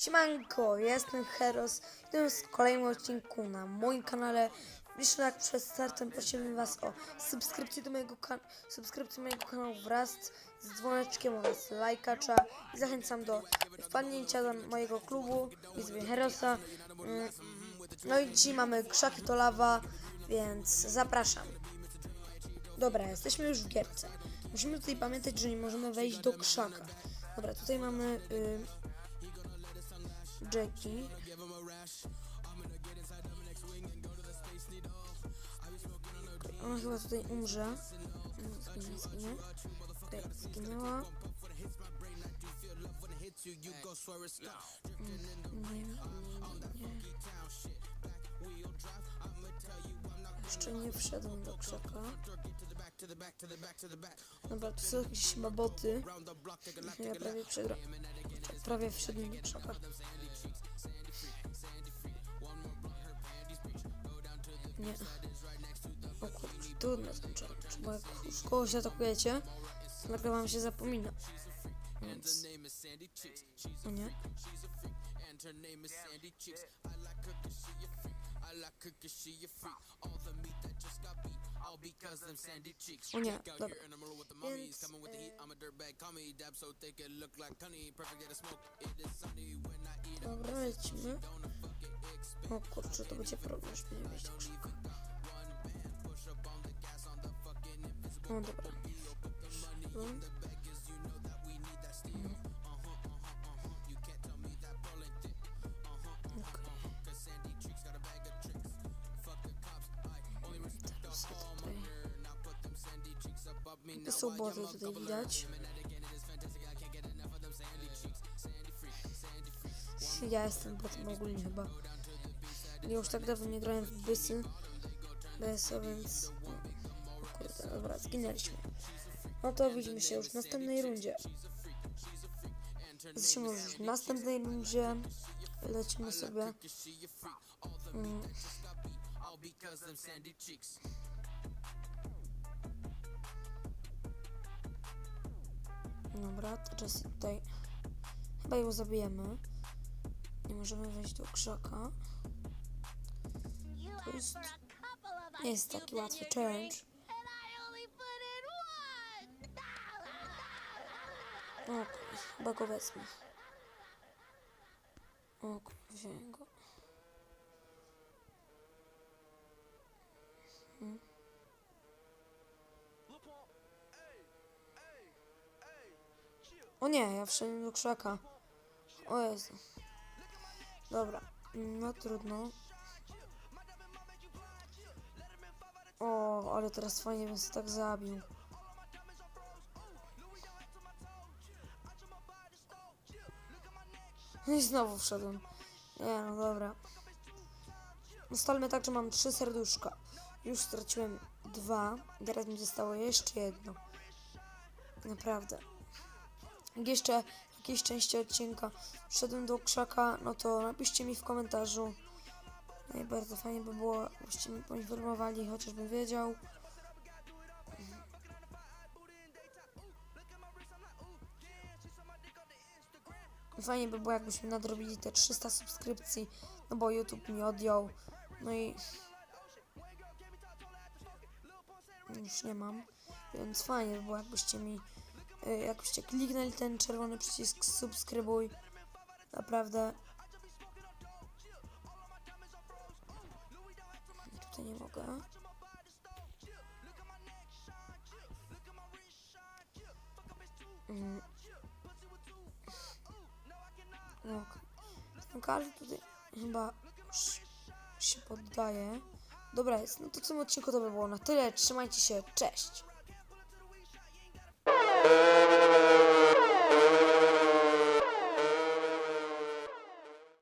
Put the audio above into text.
Siemanko, jestem Heros. To jest kolejny odcinku na moim kanale. Jeszcze jak przed startem prosimy Was o subskrypcję do mojego, kan- subskrypcję mojego kanału wraz z dzwoneczkiem oraz lajkacza. I zachęcam do wpadnięcia do mojego klubu Izby Herosa. Mm, No i dzisiaj mamy krzaki to lawa, więc zapraszam. Dobra, jesteśmy już w gierce. Musimy tutaj pamiętać, że nie możemy wejść do krzaka. Dobra, tutaj mamy... Y- Jackie. Ona chyba tutaj umrze. Zginie, zginie. Okej, zginęła. Nie, nie. Jeszcze nie wszedłem do krzaka. Dobra, tu są jakieś chyba boty. Ja prawie przegra... Prawie wszedłem do krzaka. Nie. O kurczę, trudno skończyłem. Bo jak już kogoś atakujecie, nagle wam się zapomina. Więc... O nie. O nie, dobra. Więc... E... Dobra, lecimy. O kurczę, to będzie problem, żeby nie wejść do krzaka. O dobra. Mm. Okej. Teraz tutaj. To są boty tutaj widać. Ja jestem botem ogólnie chyba. Ja już tak dawno nie grałem w bysy. BSO, więc... O Kurde, dobra, zginęliśmy. No to widzimy się już w następnej rundzie. Jesteśmy już w następnej rundzie. Lecimy sobie. Mm. Dobra, teraz tutaj chyba ją zabijemy. Nie możemy wejść do krzaka. Jest, nie jest taki łatwy challenge. Chyba go wezmę. O, wziąłem go. Hmm. O nie, ja wszedłem do krzaka. O Jezu. Dobra, no trudno. O, ale teraz fajnie bym się tak zabił. No i znowu wszedłem. Nie, no dobra. Ustalmy tak, że mam trzy serduszka. Już straciłem dwa. Teraz mi zostało jeszcze jedno. Naprawdę. Jak jeszcze jakieś części odcinka wszedłem do krzaka, no to napiszcie mi w komentarzu. No i bardzo fajnie by było, byście mi poinformowali, chociażbym wiedział. Fajnie by było, jakbyśmy nadrobili te 300 subskrypcji, no bo YouTube mi odjął. No i już nie mam, więc fajnie by było, jakbyście mi, y, jakbyście kliknęli ten czerwony przycisk subskrybuj. Naprawdę. Tutaj nie mogę. Mm. No, ten każdy tutaj chyba się poddaje. Dobra jest, no to w tym odcinku to by było na tyle. Trzymajcie się, cześć!